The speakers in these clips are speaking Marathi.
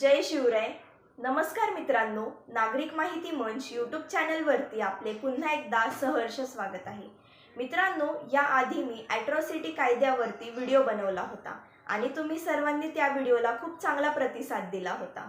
जय शिवराय. नमस्कार मित्रांनो नागरिक माहिती मंच यूट्यूब चॅनलवरती आपले पुन्हा एकदा सहर्ष स्वागत आहे. मित्रांनो याआधी मी ॲट्रॉसिटी कायद्यावरती व्हिडिओ बनवला होता आणि तुम्ही सर्वांनी त्या व्हिडिओला खूप चांगला प्रतिसाद दिला होता.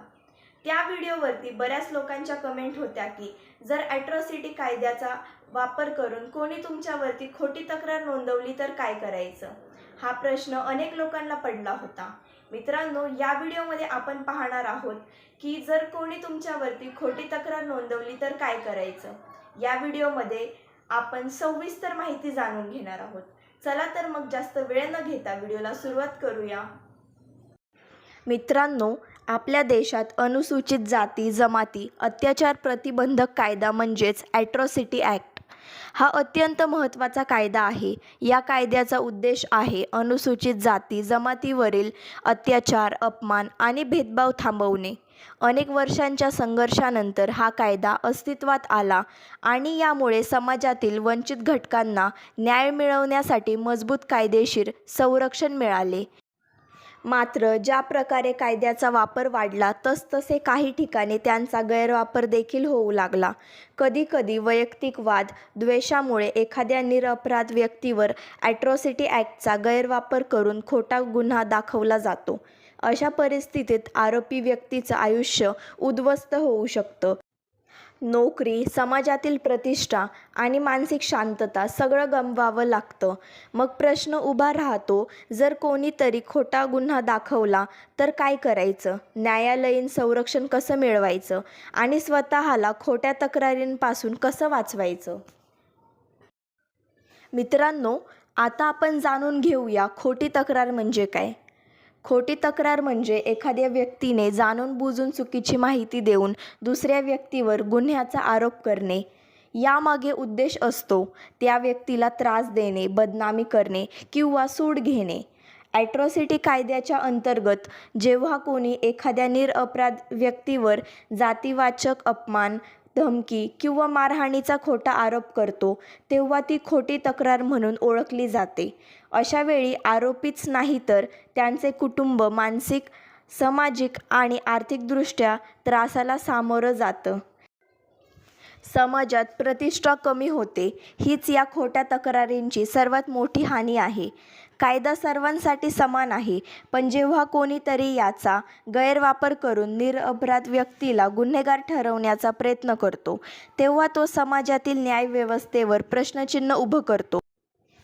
त्या व्हिडिओवरती बऱ्याच लोकांच्या कमेंट होत्या की जर ॲट्रॉसिटी कायद्याचा वापर करून कोणी तुमच्यावरती खोटी तक्रार नोंदवली तर काय करायचं? हा प्रश्न अनेक लोकांना पडला होता. मित्रांनो या व्हिडिओमध्ये आपण पाहणार आहोत की जर कोणी तुमच्यावरती खोटी तक्रार नोंदवली तर काय करायचं? या व्हिडिओमध्ये आपण सविस्तर माहिती जाणून घेणार आहोत. चला तर मग जास्त वेळ न घेता व्हिडिओला सुरुवात करूया. मित्रांनो आपल्या देशात अनुसूचित जाती जमाती अत्याचार प्रतिबंधक कायदा म्हणजेच ॲट्रॉसिटी ॲक्ट हा अत्यंत महत्त्वाचा कायदा आहे. या कायद्याचा उद्देश आहे अनुसूचित जाती जमातीवरील अत्याचार अपमान आणि भेदभाव थांबवणे. अनेक वर्षांच्या संघर्षानंतर हा कायदा अस्तित्वात आला आणि यामुळे समाजातील वंचित घटकांना न्याय मिळवण्यासाठी मजबूत कायदेशीर संरक्षण मिळाले. मात्र ज्या प्रकारे कायद्याचा वापर वाढला तसतसे काही ठिकाणी त्यांचा गैरवापर देखील होऊ लागला. कधीकधी वैयक्तिक वाद द्वेषामुळे एखाद्या निरपराध व्यक्तीवर ॲट्रॉसिटी ॲक्टचा गैरवापर करून खोटा गुन्हा दाखवला जातो. अशा परिस्थितीत आरोपी व्यक्तीचं आयुष्य उद्ध्वस्त होऊ शकतं. नोकरी समाजातील प्रतिष्ठा आणि मानसिक शांतता सगळं गमवावं लागतं. मग प्रश्न उभा राहतो जर कोणीतरी खोटा गुन्हा दाखवला तर काय करायचं? न्यायालयीन संरक्षण कसं मिळवायचं? आणि स्वतःला खोट्या तक्रारींपासून कसं वाचवायचं? मित्रांनो आता आपण जाणून घेऊया खोटी तक्रार म्हणजे काय? खोटी तक्रार म्हणजे एखाद्या व्यक्तीने जाणून बुजून चुकीची माहिती देऊन दुसऱ्या व्यक्तीवर गुन्ह्याचा आरोप करणे. यामागे उद्देश असतो त्या व्यक्तीला त्रास देणे बदनामी करणे किंवा सूड घेणे. ॲट्रॉसिटी कायद्याच्या अंतर्गत जेव्हा कोणी एखाद्या निरअपराध व्यक्तीवर जातीवाचक अपमान धमकी किंवा मारहाणीचा खोटा आरोप करतो तेव्हा ती खोटी तक्रार म्हणून ओळखली जाते. अशावेळी आरोपीच नाही तर त्यांचे कुटुंब मानसिक सामाजिक आणि आर्थिकदृष्ट्या त्रासाला सामोरं जातं. समाजात प्रतिष्ठा कमी होते. हीच या खोट्या तक्रारींची सर्वात मोठी हानी आहे. कायदा सर्वांसाठी समान आहे. पण जेव्हा कोणीतरी याचा गैरवापर करून निरअपराध व्यक्तीला गुन्हेगार ठरवण्याचा प्रयत्न करतो तेव्हा तो समाजातील न्यायव्यवस्थेवर प्रश्नचिन्ह उभं करतो.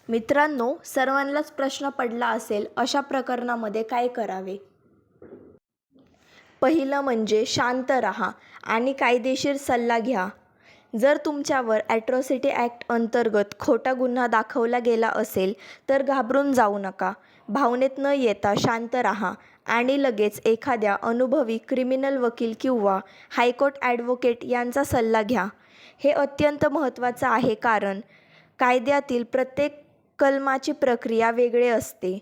मित्रांनो सर्वांनाच प्रश्न पडला असेल अशा प्रकरणामध्ये काय करावे? पहिलं म्हणजे शांत राहा आणि कायदेशीर सल्ला घ्या. जर तुमच्यावर ॲट्रॉसिटी ॲक्ट अंतर्गत खोटा गुन्हा दाखवला गेला असेल तर घाबरून जाऊ नका. भावनेत न येता शांत राहा आणि लगेच एखाद्या अनुभवी क्रिमिनल वकील किंवा हायकोर्ट ॲडव्होकेट यांचा सल्ला घ्या. हे अत्यंत महत्त्वाचं आहे कारण कायद्यातील प्रत्येक कलमाची प्रक्रिया वेगळे असते.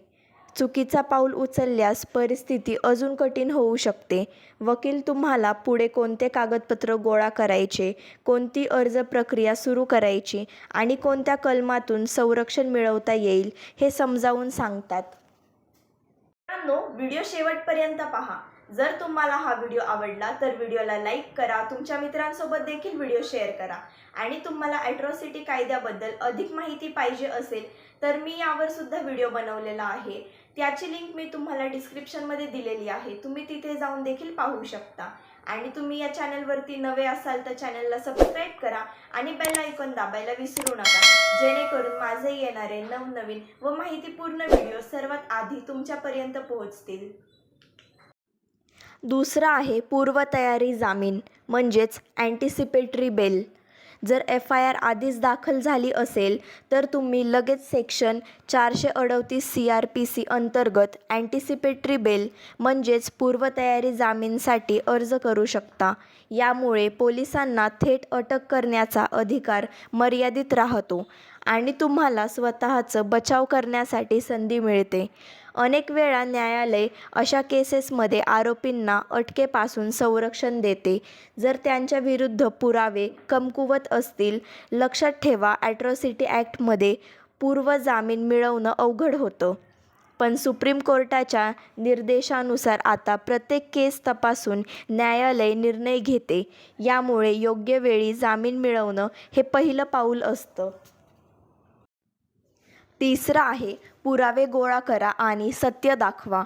चुकीचा पाऊल उचलल्यास परिस्थिती अजून कठीण होऊ शकते. वकील तुम्हाला पुढे कोणते कागदपत्र गोळा करायचे कोणती अर्ज प्रक्रिया सुरू करायची आणि कोणत्या कलमातून संरक्षण मिळवता येईल हे समजावून सांगतात. मित्रांनो व्हिडिओ शेवटपर्यंत पहा. जर तुम्हाला हा व्हिडिओ आवडला तर व्हिडिओला लाईक करा तुमच्या मित्रांसोबत देखील व्हिडिओ शेअर करा आणि तुम्हाला ॲट्रॉसिटी कायद्याबद्दल अधिक माहिती पाहिजे असेल तर मी यावर सुद्धा व्हिडिओ बनवलेला आहे. त्याची लिंक मी तुम्हाला डिस्क्रिप्शनमध्ये दिलेली आहे. तुम्ही तिथे जाऊन देखील पाहू शकता. आणि तुम्ही या चॅनलवरती नवे असाल तर चॅनलला सबस्क्राईब करा आणि बेल आयकॉन दाबायला विसरू नका. जेणेकरून माझे येणारे नवनवीन व माहितीपूर्ण व्हिडिओ सर्वात आधी तुमच्यापर्यंत पोहोचतील. दुसरं आहे पूर्वतयारी जामीन म्हणजेच अँटिसिपेटरी बेल जर एफ आय आर आधीच दाखल झाली असेल तर तुम्ही लगेच सेक्शन चारशे अडतीस सी आर पी सी अंतर्गत अँटिसिपेटरी बेल म्हणजेच पूर्वतयारी जामीनसाठी अर्ज करू शकता. यामुळे पोलिसांना थेट अटक करण्याचा अधिकार मर्यादित राहतो आणि तुम्हाला स्वतःचं बचाव करण्यासाठी संधी मिळते. अनेक वेळा न्यायालय अशा केसेसमध्ये आरोपींना अटकेपासून संरक्षण देते. जर त्यांच्या विरुद्ध पुरावे कमकुवत असतील लक्षात ठेवा ॲट्रॉसिटी ॲक्टमध्ये पूर्व जामीन मिळवणं अवघड होतं. पण सुप्रीम कोर्टाच्या निर्देशानुसार आता प्रत्येक केस तपासून न्यायालय निर्णय घेते. यामुळे योग्य वेळी जामीन मिळवणं हे पहिलं पाऊल असतं. तिसरं आहे पुरावे गोळा करा आणि सत्य दाखवा.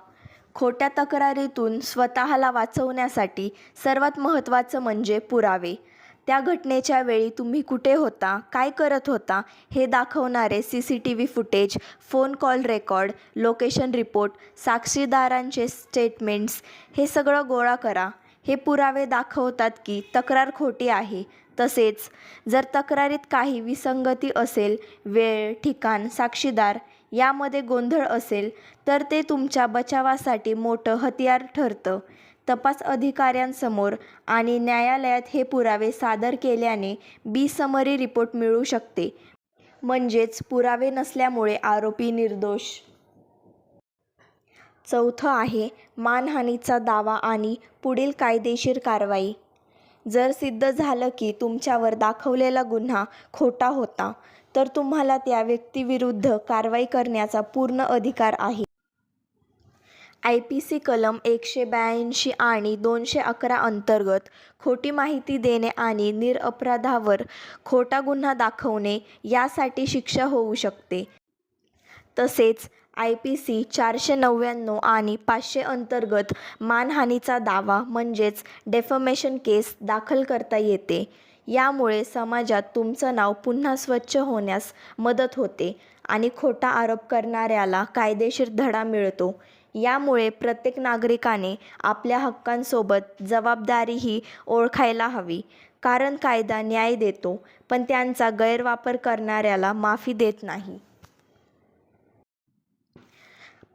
खोट्या तक्रारीतून स्वतःला वाचवण्यासाठी सर्वात महत्त्वाचं म्हणजे पुरावे. त्या घटनेच्या वेळी तुम्ही कुठे होता काय करत होता हे दाखवणारे C C T V footage phone call record location report साक्षीदारांचे statements हे सगळं गोळा करा. हे पुरावे दाखवतात की तक्रार खोटी आहे तसेच जर तक्रारीत काही विसंगती असेल वेळ ठिकाण साक्षीदार यामध्ये गोंधळ असेल तर ते तुमच्या बचावासाठी मोठं हतियार ठरतं. तपास अधिकाऱ्यांसमोर आणि न्यायालयात हे पुरावे सादर केल्याने बी समरी रिपोर्ट मिळू शकते. म्हणजेच पुरावे नसल्यामुळे आरोपी निर्दोष. चौथं आहे मानहानीचा दावा आणि पुढील कायदेशीर कारवाई. जर सिद्ध झालं की तुमच्यावर दाखवलेला गुन्हा खोटा होता तर तुम्हाला त्या व्यक्तीविरुद्ध कारवाई करण्याचा पूर्ण अधिकार आहे. आय पी सी कलम एकशे ब्याऐंशी आणि दोनशे अकरा अंतर्गत खोटी माहिती देणे आणि निरअपराधावर खोटा गुन्हा दाखवणे यासाठी शिक्षा होऊ शकते. तसेच आय पी सी चारशे नव्याण्णव आणि पाचशे अंतर्गत मानहानीचा दावा म्हणजेच डेफमेशन केस दाखल करता येते. यामुळे समाजात तुमचं नाव पुन्हा स्वच्छ होण्यास मदत होते आणि खोटा आरोप करणाऱ्याला कायदेशीर धडा मिळतो. यामुळे प्रत्येक नागरिकाने आपल्या हक्कांसोबत जबाबदारीही ओळखायला हवी. कारण कायदा न्याय देतो पण त्यांचा गैरवापर करणाऱ्याला माफी देत नाही.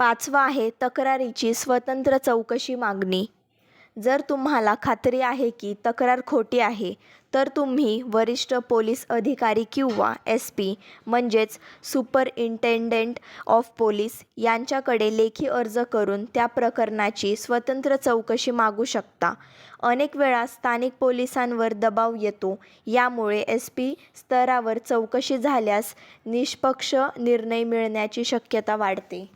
पाचवा आहे तक्रारीची स्वतंत्र चौकशी मागणी. जर तुम्हाला खात्री आहे की तक्रार खोटी आहे तर तुम्ही वरिष्ठ पोलीस अधिकारी किंवा एस पी म्हणजेच सुपरइंटेंडेंट ऑफ पोलीस यांच्याकडे लेखी अर्ज करून त्या प्रकरणाची स्वतंत्र चौकशी मागू शकता. अनेक वेळा स्थानिक पोलिसांवर दबाव येतो यामुळे एस पी स्तरावर चौकशी झाल्यास निष्पक्ष निर्णय मिळण्याची शक्यता वाढते.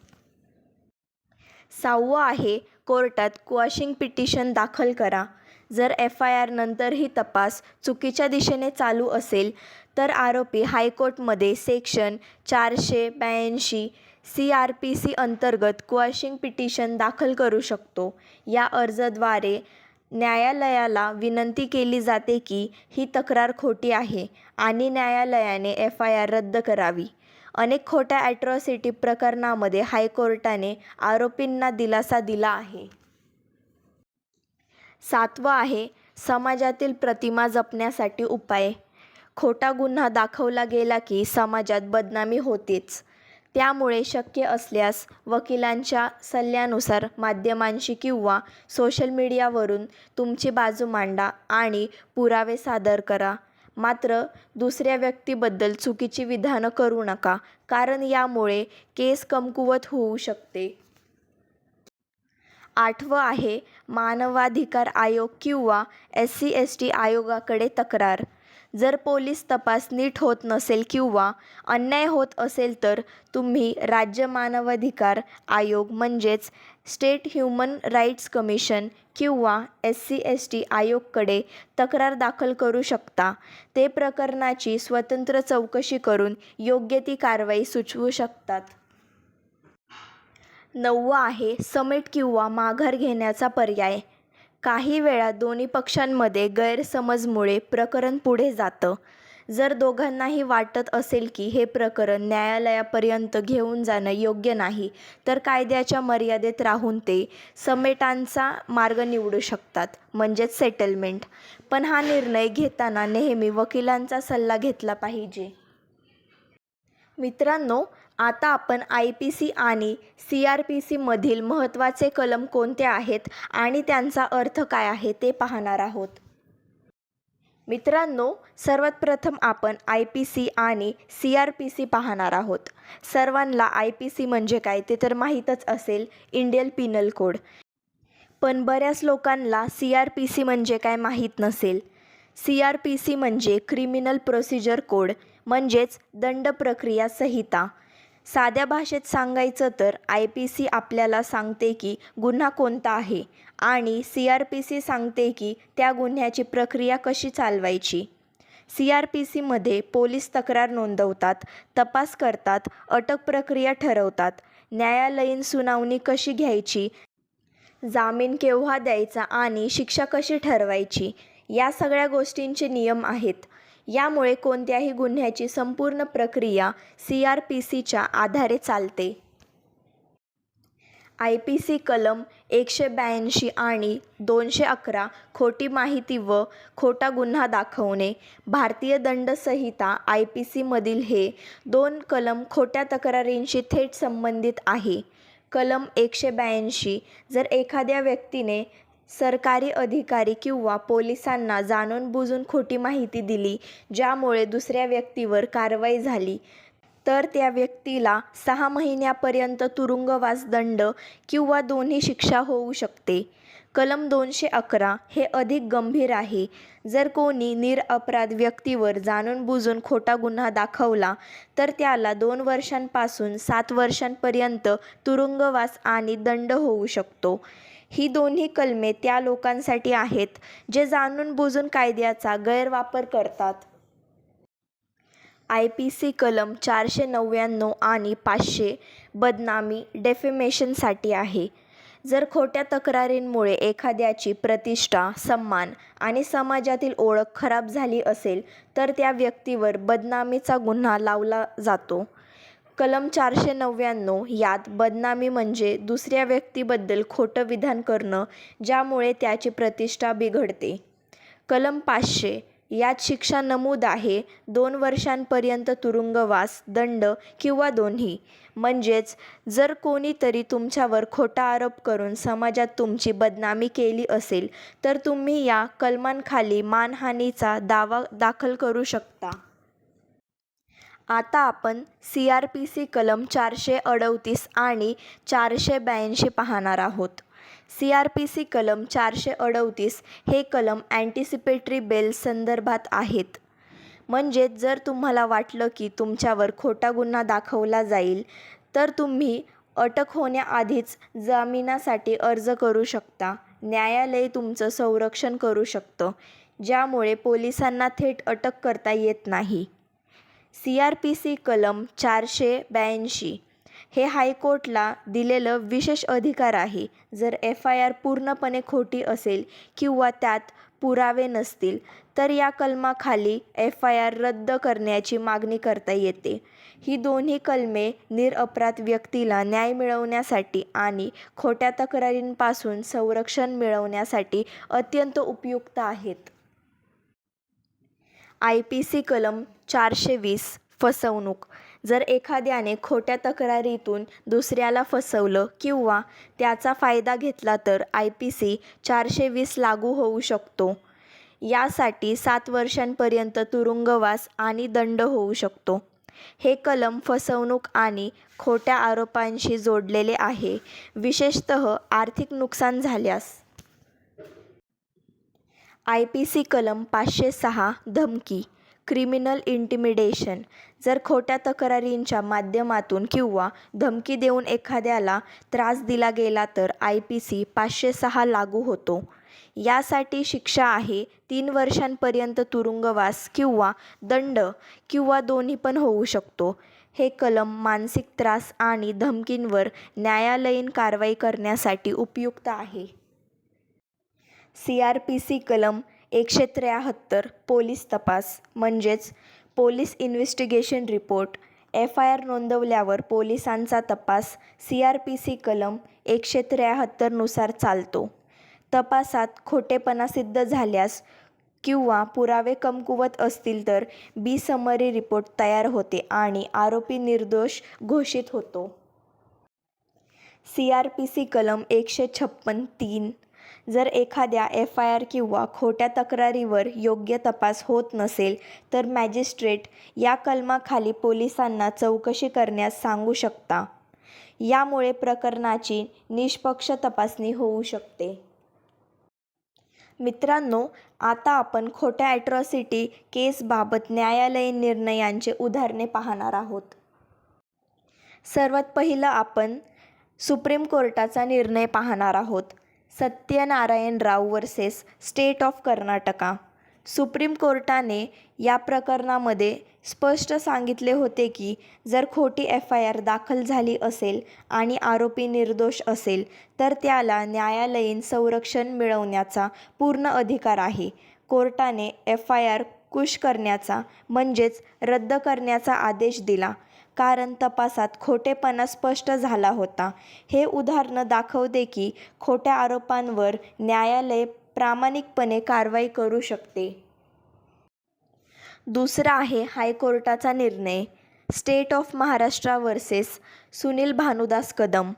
सहावं आहे कोर्टात क्वॉशिंग पिटिशन दाखल करा. जर एफ आय आर नंतरही तपास चुकीच्या दिशेने चालू असेल तर आरोपी हायकोर्टमध्ये सेक्शन चारशे ब्याऐंशी सी आर पी सी अंतर्गत क्वॉशिंग पिटिशन दाखल करू शकतो. या अर्जाद्वारे न्यायालयाला विनंती केली जाते की ही तक्रार खोटी आहे आणि न्यायालयाने एफ आय आर रद्द करावी. अनेक खोट्या ॲट्रॉसिटी प्रकरणामध्ये हायकोर्टाने आरोपींना दिलासा दिला आहे. सातवं आहे समाजातील प्रतिमा जपण्यासाठी उपाय. खोटा गुन्हा दाखवला गेला की समाजात बदनामी होतेच. त्यामुळे शक्य असल्यास वकिलांच्या सल्ल्यानुसार माध्यमांशी किंवा सोशल मीडियावरून तुमची बाजू मांडा आणि पुरावे सादर करा. मात्र दुसऱ्या व्यक्तीबद्दल चुकीची विधानं करू नका कारण यामुळे केस कमकुवत होऊ शकते. आठवं आहे मानवाधिकार आयोग किंवा एस सी एस टी आयोगाकडे तक्रार. जर पोलीस तपास नीट होत नसेल किंवा अन्याय होत असेल तर तुम्ही राज्य मानवाधिकार आयोग म्हणजेच स्टेट ह्युमन राईट्स कमिशन किंवा एस सी एस टी आयोगकडे तक्रार दाखल करू शकता. ते प्रकरणाची स्वतंत्र चौकशी करून योग्य ती कारवाई सुचवू शकतात. नववं आहे समेट किंवा माघार घेण्याचा पर्याय. काही वेळा दोन्ही पक्षांमध्ये गैरसमजमुळे प्रकरण पुढे जातं. जर दोघांनाही वाटत असेल की हे प्रकरण न्यायालयापर्यंत घेऊन जाणं योग्य नाही तर कायद्याच्या मर्यादेत राहून ते समेटांचा मार्ग निवडू शकतात म्हणजेच सेटलमेंट पण हा निर्णय घेताना नेहमी वकिलांचा सल्ला घेतला पाहिजे. मित्रांनो आता आपण आय पी सी आणि सी आर पी सीमधील महत्त्वाचे कलम कोणते आहेत आणि त्यांचा अर्थ काय आहे ते पाहणार आहोत. मित्रांनो सर्वात प्रथम आपण आय पी सी आणि सी आर पी सी पाहणार आहोत. सर्वांना आय पी सी म्हणजे काय ते तर माहीतच असेल इंडियन पिनल कोड पण बऱ्याच लोकांना सी आर पी सी म्हणजे काय माहीत नसेल. सी आर पी सी म्हणजे क्रिमिनल प्रोसिजर कोड म्हणजेच दंड प्रक्रिया संहिता. साध्या भाषेत सांगायचं तर आय पी सी आपल्याला सांगते की गुन्हा कोणता आहे. आणि सी आर पी सी सांगते की त्या गुन्ह्याची प्रक्रिया कशी चालवायची? सी आर पी सीमध्ये पोलीस तक्रार नोंदवतात तपास करतात अटक प्रक्रिया ठरवतात. न्यायालयीन सुनावणी कशी घ्यायची? जामीन केव्हा द्यायचा आणि शिक्षा कशी ठरवायची? या सगळ्या गोष्टींचे नियम आहेत. यामुळे कोणत्याही गुन्ह्याची संपूर्ण प्रक्रिया सी आर पी सीच्या आधारे चालते. आय पी सी कलम एकशे ब्याऐंशी आणि दोनशे अकरा खोटी माहिती व खोटा गुन्हा दाखवणे भारतीय दंड संहिता आय पी सीमधील हे दोन कलम खोट्या तक्रारींशी थेट संबंधित आहे. कलम एकशे ब्याऐंशी जर एखाद्या व्यक्तीने सरकारी अधिकारी किंवा पोलिसांना जाणून बुजून खोटी माहिती दिली ज्यामुळे दुसऱ्या व्यक्तीवर कारवाई झाली तर त्या व्यक्तीला सहा महिन्यापर्यंत तुरुंगवास दंड किंवा दोन्ही शिक्षा होऊ शकते. कलम दोनशे अकरा हे अधिक गंभीर आहे. जर कोणी निरअपराध व्यक्तीवर जाणून बुजून खोटा गुन्हा दाखवला तर त्याला दोन वर्षांपासून सात वर्षांपर्यंत तुरुंगवास आणि दंड होऊ शकतो. ही दोन्ही कलमे त्या लोकांसाठी आहेत जे जाणून बुजून कायद्याचा गैरवापर करतात. आय पी सी कलम चारशे नव्याण्णव आणि पाचशे बदनामी डेफेमेशनसाठी आहे. जर खोट्या तक्रारींमुळे एखाद्याची प्रतिष्ठा सन्मान आणि समाजातील ओळख खराब झाली असेल तर त्या व्यक्तीवर बदनामीचा गुन्हा लावला जातो. कलम चारशे नव्याण्णव यात बदनामी म्हणजे दुसऱ्या व्यक्तीबद्दल खोटं विधान करणं ज्यामुळे त्याची प्रतिष्ठा बिघडते. कलम पाचशे यात शिक्षा नमूद आहे. दोन वर्षांपर्यंत तुरुंगवास दंड किंवा दोन्ही. म्हणजेच जर कोणीतरी तुमच्यावर खोटा आरोप करून समाजात तुमची बदनामी केली असेल तर तुम्ही या कलमांखाली मानहानीचा दावा दाखल करू शकता. आता आपण सी आर पी सी कलम चारशे अडतीस आणि चारशे ब्याऐंशी पाहणार आहोत. सी आर पी सी कलम चारशे अडतीस हे कलम अँटिसिपेटरी बेल संदर्भात आहेत. म्हणजेच जर तुम्हाला वाटलं की तुमच्यावर खोटा गुन्हा दाखवला जाईल तर तुम्ही अटक होण्याआधीच जामिनासाठी अर्ज करू शकता. न्यायालय तुमचं संरक्षण करू शकतं ज्यामुळे पोलिसांना थेट अटक करता येत नाही. सी आर पी सी कलम चारशे ब्याऐंशी हे हायकोर्टला दिलेलं विशेष अधिकार आहे. जर एफ आय आर पूर्णपणे खोटी असेल किंवा त्यात पुरावे नसतील तर या कलमाखाली एफ आय आर रद्द करण्याची मागणी करता येते. ही दोन्ही कलमे निरअपराध व्यक्तीला न्याय मिळवण्यासाठी आणि खोट्या तक्रारींपासून संरक्षण मिळवण्यासाठी अत्यंत उपयुक्त आहेत. आय पी सी कलम चारशे वीस फसवणूक. जर एखाद्याने खोट्या तक्रारीतून दुसऱ्याला फसवलं किंवा त्याचा फायदा घेतला तर आय पी सी चारशे वीस लागू होऊ शकतो. यासाठी सात वर्षांपर्यंत तुरुंगवास आणि दंड होऊ शकतो. हे कलम फसवणूक आणि खोट्या आरोपांशी जोडलेले आहे. विशेषतः आर्थिक नुकसान झाल्यास. आय पी सी कलम पाचशे सहा धमकी. Criminal intimidation. जर खोट्या तक्रारींच्या माध्यमातून किंवा धमकी देऊन एखाद्याला त्रास दिला गेला तर आय पी सी पाचशे सहा लागू होतो. यासाठी शिक्षा आहे तीन वर्षांपर्यंत तुरुंगवास किंवा दंड किंवा दोन्ही पण होऊ शकतो. हे कलम मानसिक त्रास आणि धमकींवर न्यायालयीन कारवाई करण्यासाठी उपयुक्त आहे. सी आर पी सी कलम एकशे त्र्याहत्तर पोलीस तपास म्हणजेच police investigation report F I R नोंदवल्यावर पोलिसांचा तपास सी आर पी सी कलम एकशे त्र्याहत्तरनुसार चालतो. तपासात खोटेपणा सिद्ध झाल्यास किंवा पुरावे कमकुवत असतील तर बी समरी रिपोर्ट तयार होते आणि आरोपी निर्दोष घोषित होतो. सी आर पी सी कलम एकशे छप्पन तीन जर एखाद्या एफ आय आर किंवा खोट्या तक्रारीवर योग्य तपास होत नसेल तर मॅजिस्ट्रेट या कलमाखाली पोलिसांना चौकशी करण्यास सांगू शकता. यामुळे प्रकरणाची निष्पक्ष तपासणी होऊ शकते. मित्रांनो आता आपण खोट्या ॲट्रॉसिटी केसबाबत न्यायालयीन निर्णयांचे उदाहरणे पाहणार आहोत. सर्वात पहिलं आपण सुप्रीम कोर्टाचा निर्णय पाहणार आहोत. Satyanarayana Rao versus state of Karnataka. Supreme कोर्टाने या प्रकरणामध्ये स्पष्ट सांगितले होते की जर खोटी एफ आय आर दाखल झाली असेल आणि आरोपी निर्दोष असेल तर त्याला न्यायालयीन संरक्षण मिळवण्याचा पूर्ण अधिकार आहे. कोर्टाने एफ आय आर कुश करण्याचा म्हणजेच रद्द करण्याचा आदेश दिला. कारण तपासात खोटेपणा स्पष्ट झाला होता. हे उदाहरण दाखवते की खोट्या आरोपांवर न्यायालय प्रामाणिकपणे कारवाई करू शकते. दुसरा आहे हायकोर्टाचा निर्णय. State of Maharashtra versus Sunil Bhanudas Kadam.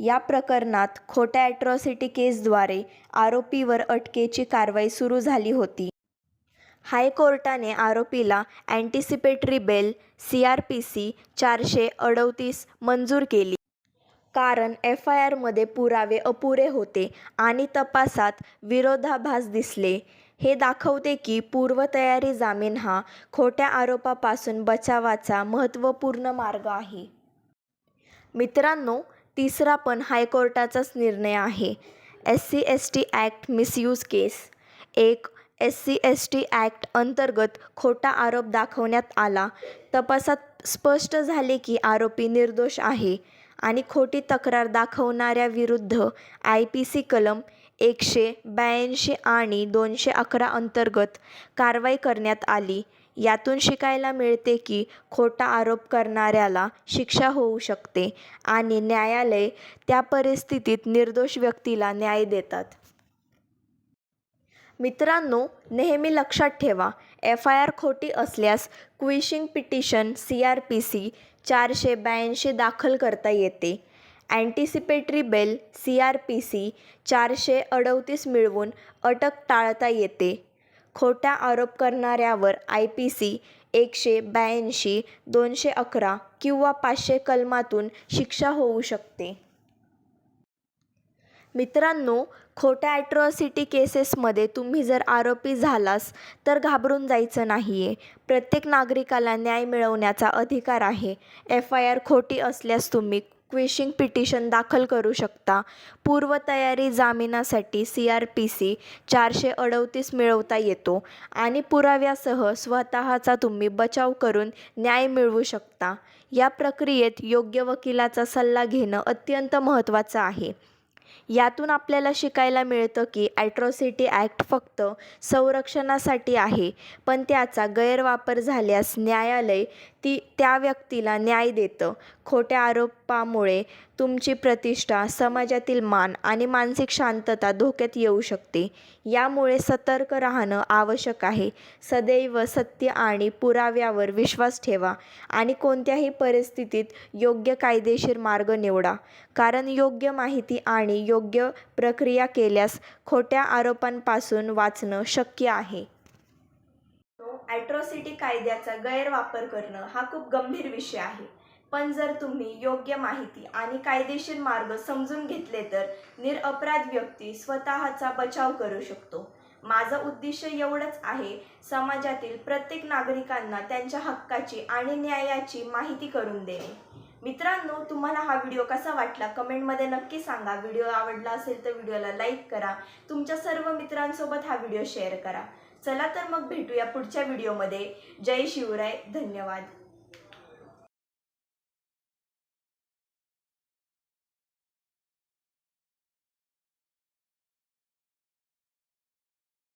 या प्रकरणात खोट्या ॲट्रॉसिटी केसद्वारे आरोपीवर अटकेची कारवाई सुरू झाली होती. हायकोर्टाने आरोपीला anticipatory bail C R P C चारशे अडतीस मंजूर केली. कारण एफ आय आरमध्ये पुरावे अपुरे होते आणि तपासात विरोधाभास दिसले. हे दाखवते की पूर्वतयारी जामीन हा खोट्या आरोपापासून बचावाचा महत्त्वपूर्ण मार्ग आहे. मित्रांनो तिसरा पण हायकोर्टाचाच निर्णय आहे. S C S T act misuse case. एक S C S T act अंतर्गत खोटा आरोप दाखवण्यात आला. तपासात स्पष्ट झाले की आरोपी निर्दोष आहे आणि खोटी तक्रार दाखवणाऱ्याविरुद्ध आय पी सी कलम एकशे ब्याऐंशी आणि दोनशे अकरा अंतर्गत कारवाई करण्यात आली. यातून शिकायला मिळते की खोटा आरोप करणाऱ्याला शिक्षा होऊ शकते आणि न्यायालय त्या परिस्थितीत निर्दोष व्यक्तीला न्याय देतात. मित्रांनो नेहमी लक्षात ठेवा एफ आय आर खोटी असल्यास quashing petition C R P C चारशे ब्याऐंशी दाखल करता येते. Anticipatory bail C R P C चारशे अडतीस मिळवून अटक टाळता येते. खोटा आरोप करणाऱ्यावर आय पी सी एकशे ब्याऐंशी दोनशे अकरा किंवा पाचशे कलमातून शिक्षा होऊ शकते. मित्रांनो खोट्या ॲट्रॉसिटी केसेसमध्ये तुम्ही जर आरोपी झालास तर घाबरून जायचं नाही आहे प्रत्येक नागरिकाला न्याय मिळवण्याचा अधिकार आहे. एफ आय आर खोटी असल्यास तुम्ही क्विशिंग पिटिशन दाखल करू शकता. पूर्वतयारी जामिनासाठी सी आर पी सी चारशे अडतीस मिळवता येतो आणि पुराव्यासह स्वतःचा तुम्ही बचाव करून न्याय मिळवू शकता. या प्रक्रियेत योग्य वकिलाचा सल्ला घेणं अत्यंत महत्त्वाचं आहे. यातून आपल्याला शिकायला मिळतं की ॲट्रॉसिटी ॲक्ट फक्त संरक्षणासाठी आहे पण त्याचा गैरवापर झाल्यास न्यायालय ती त्या व्यक्तीला न्याय देतं. खोट्या आरोप आरोपामुळे तुमची प्रतिष्ठा समाजातील मान आणि मानसिक शांतता धोक्यात येऊ शकते. यामुळे सतर्क राहणं आवश्यक आहे. सदैव सत्य आणि पुराव्यावर विश्वास ठेवा आणि कोणत्याही परिस्थितीत योग्य कायदेशीर मार्ग निवडा. कारण योग्य माहिती आणि योग्य प्रक्रिया केल्यास खोट्या आरोपांपासून वाचणं शक्य आहे. ॲट्रॉसिटी कायद्याचा गैरवापर करणं हा खूप गंभीर विषय आहे. पण जर तुम्ही योग्य माहिती आणि कायदेशीर मार्ग समजून घेतले तर निरअपराध व्यक्ती स्वतःचा बचाव करू शकतो. माझं उद्दिष्ट एवढंच आहे समाजातील प्रत्येक नागरिकांना त्यांच्या हक्काची आणि न्यायाची माहिती करून देणे. मित्रांनो तुम्हाला हा व्हिडिओ कसा वाटला? कमेंटमध्ये नक्की सांगा. व्हिडिओ आवडला असेल तर व्हिडिओला लाईक करा. तुमच्या सर्व मित्रांसोबत हा व्हिडिओ शेअर करा. चला तर मग भेटूया पुढच्या व्हिडिओमध्ये. जय शिवराय. धन्यवाद.